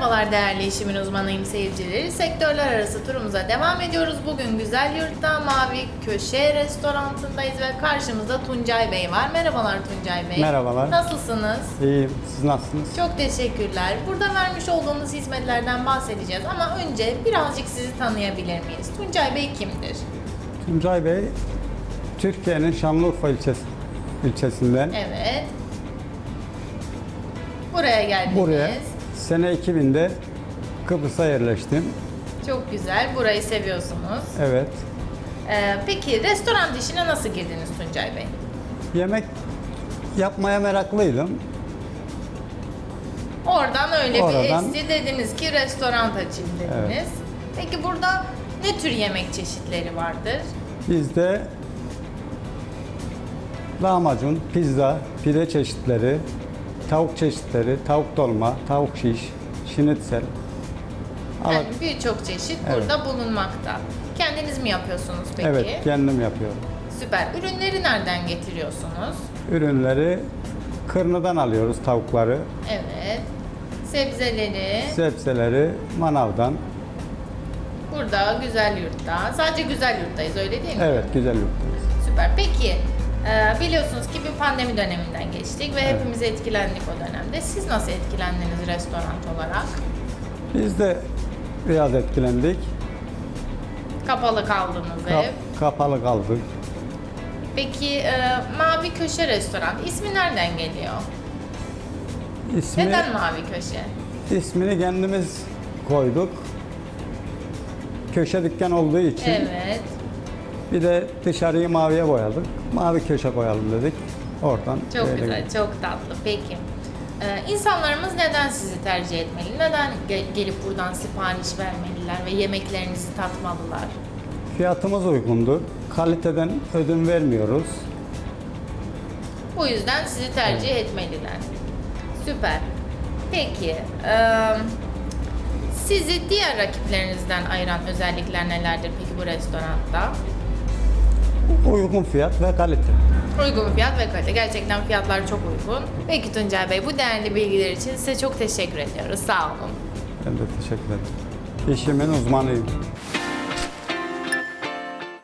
Merhaba değerli işimin uzmanıyım seyircileri. Sektörler arası turumuza devam ediyoruz. Bugün Güzel Yurt'ta Mavi Köşe restorantındayız ve karşımızda Tuncay Bey var. Merhabalar Tuncay Bey. Merhabalar. Nasılsınız? İyiyim. Siz nasılsınız? Çok teşekkürler. Burada vermiş olduğunuz hizmetlerden bahsedeceğiz ama önce birazcık sizi tanıyabilir miyiz? Tuncay Bey kimdir? Tuncay Bey, Türkiye'nin Şanlıurfa ilçesi, ilçesinden Evet. Buraya geldiniz. buraya sene 2000'de Kıbrıs'a yerleştim. Çok güzel. Burayı seviyorsunuz. Evet. Ee, peki restoran işine nasıl girdiniz Tuncay Bey? Yemek yapmaya meraklıydım. Oradan öyle Oradan- bir esti dediniz ki restoran açayım dediniz. Evet. Peki burada ne tür yemek çeşitleri vardır? Bizde lahmacun, pizza, pide çeşitleri, tavuk çeşitleri, tavuk dolma, tavuk şiş, şinitsel. Yani birçok çeşit Evet. burada bulunmakta. Kendiniz mi yapıyorsunuz peki? Evet, kendim yapıyorum. Süper. Ürünleri nereden getiriyorsunuz? Ürünleri Kırnı'dan alıyoruz tavukları, Evet. Sebzeleri sebzeleri manavdan. burada Güzel Yurt'ta. Sadece Güzel Yurt'tayız öyle değil mi? Evet, güzel yurttayız. Süper. Peki e, biliyorsunuz ki bir pandemi döneminden geçtik ve Evet. hepimiz etkilendik o dönemde. Siz nasıl etkilendiniz restoran olarak? Biz de biraz etkilendik. Kapalı kaldınız Kap- ev. kapalı kaldık. Peki e, Mavi Köşe Restoran ismi nereden geliyor? İsmi, Neden Mavi Köşe? ismini kendimiz koyduk. Köşe dükkan olduğu için Evet. Bir de dışarıyı maviye boyadık. Mavi köşe koyalım dedik. Oradan Çok güzel, gitti. çok tatlı. Peki. Ee, insanlarımız neden sizi tercih etmeli? Neden ge- gelip buradan sipariş vermeliler ve yemeklerinizi tatmalılar? Fiyatımız uygundur. Kaliteden ödün vermiyoruz. Bu yüzden sizi tercih etmeliler. Süper. Peki, eee, sizi diğer rakiplerinizden ayıran özellikler nelerdir peki bu restoranda? Uygun fiyat ve kalite. Uygun fiyat ve kalite. Gerçekten fiyatlar çok uygun. Peki Tuncay Bey, bu değerli bilgiler için size çok teşekkür ediyoruz. Sağ olun. Ben de teşekkür ederim. İşimin uzmanıyım.